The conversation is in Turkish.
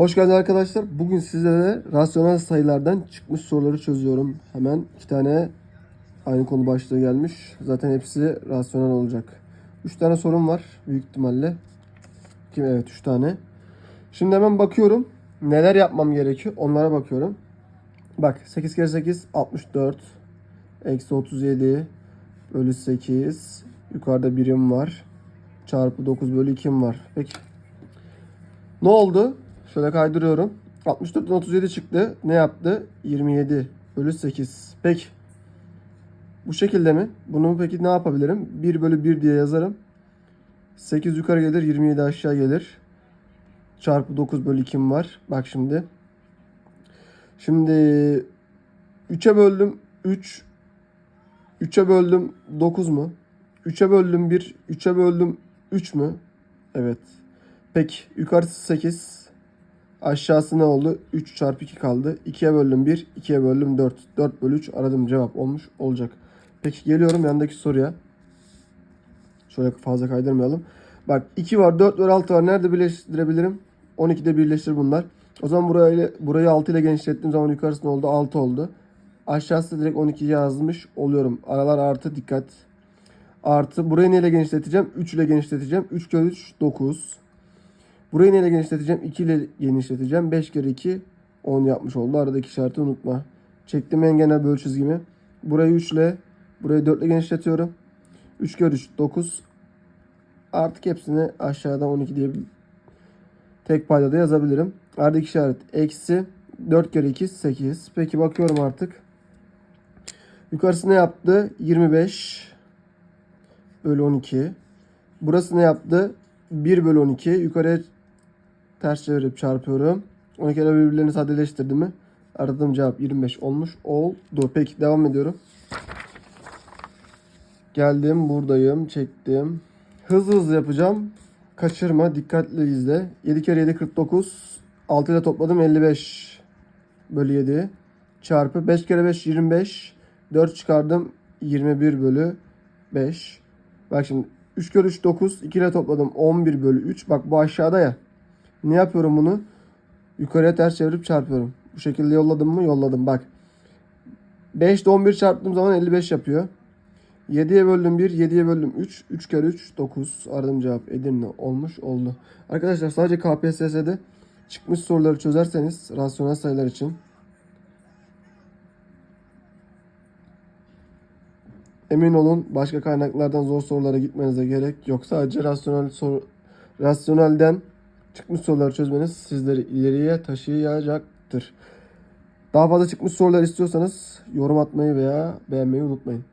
Hoş geldiniz arkadaşlar. Bugün sizlere rasyonel sayılardan çıkmış soruları çözüyorum. Hemen iki tane aynı konu başlığı gelmiş. Zaten hepsi rasyonel olacak. Üç tane sorum var büyük ihtimalle. Kim? Evet üç tane. Şimdi hemen bakıyorum. Neler yapmam gerekiyor? Onlara bakıyorum. Bak 8 kere 8 64. Eksi 37 bölü 8. Yukarıda birim var. Çarpı 9 bölü 2'm var. Peki. Ne oldu? Şöyle kaydırıyorum. 64'ten 37 çıktı. Ne yaptı? 27 bölü 8. Peki. Bu şekilde mi? Bunu peki ne yapabilirim? 1 bölü 1 diye yazarım. 8 yukarı gelir. 27 aşağı gelir. Çarpı 9 bölü 2'm var. Bak şimdi. Şimdi 3'e böldüm 3. 3'e böldüm 9 mu? 3'e böldüm 1. 3'e böldüm 3 mü? Evet. Peki yukarısı 8. Aşağısı ne oldu? 3 çarpı 2 kaldı. 2'ye böldüm 1. 2'ye böldüm 4. 4 bölü 3 aradığım cevap olmuş olacak. Peki geliyorum yandaki soruya. Şöyle fazla kaydırmayalım. Bak 2 var, 4 var, 6 var. Nerede birleştirebilirim? 12'de birleştir bunlar. O zaman burayı, burayı 6 ile genişlettiğim zaman yukarısı ne oldu? 6 oldu. Aşağısı direkt 12 yazmış oluyorum. Aralar artı dikkat. Artı burayı neyle genişleteceğim? 3 ile genişleteceğim. 3 kere 3 9. Burayı neyle genişleteceğim? 2 ile genişleteceğim. 5 kere 2 10 yapmış oldu. Aradaki işareti unutma. Çektim en genel böl çizgimi. Burayı 3 ile burayı 4 ile genişletiyorum. 3 kere 3 9. Artık hepsini aşağıdan 12 diye tek paydada yazabilirim. Aradaki işaret eksi 4 kere 2 8. Peki bakıyorum artık. Yukarısı ne yaptı? 25 bölü 12. Burası ne yaptı? 1 bölü 12. Yukarıya ters çevirip çarpıyorum. 12 ile birbirlerini sadeleştirdi mi? Aradığım cevap 25 olmuş. Oldu. Peki devam ediyorum. Geldim buradayım. Çektim. Hızlı hızlı yapacağım. Kaçırma. Dikkatli izle. 7 kere 7 49. 6 ile topladım 55 bölü 7. Çarpı 5 kere 5 25. 4 çıkardım 21 bölü 5. Bak şimdi 3 kere 3 9. 2 ile topladım 11 bölü 3. Bak bu aşağıda ya. Ne yapıyorum bunu? Yukarıya ters çevirip çarpıyorum. Bu şekilde yolladım mı? Yolladım. Bak. 5 ile 11 çarptığım zaman 55 yapıyor. 7'ye böldüm 1, 7'ye böldüm 3. 3 kere 3 9. Aradığım cevap Edirne olmuş oldu. Arkadaşlar sadece KPSS'de çıkmış soruları çözerseniz rasyonel sayılar için emin olun başka kaynaklardan zor sorulara gitmenize gerek yok. Sadece rasyonel soru rasyonelden çıkmış soruları çözmeniz sizleri ileriye taşıyacaktır. Daha fazla çıkmış sorular istiyorsanız yorum atmayı veya beğenmeyi unutmayın.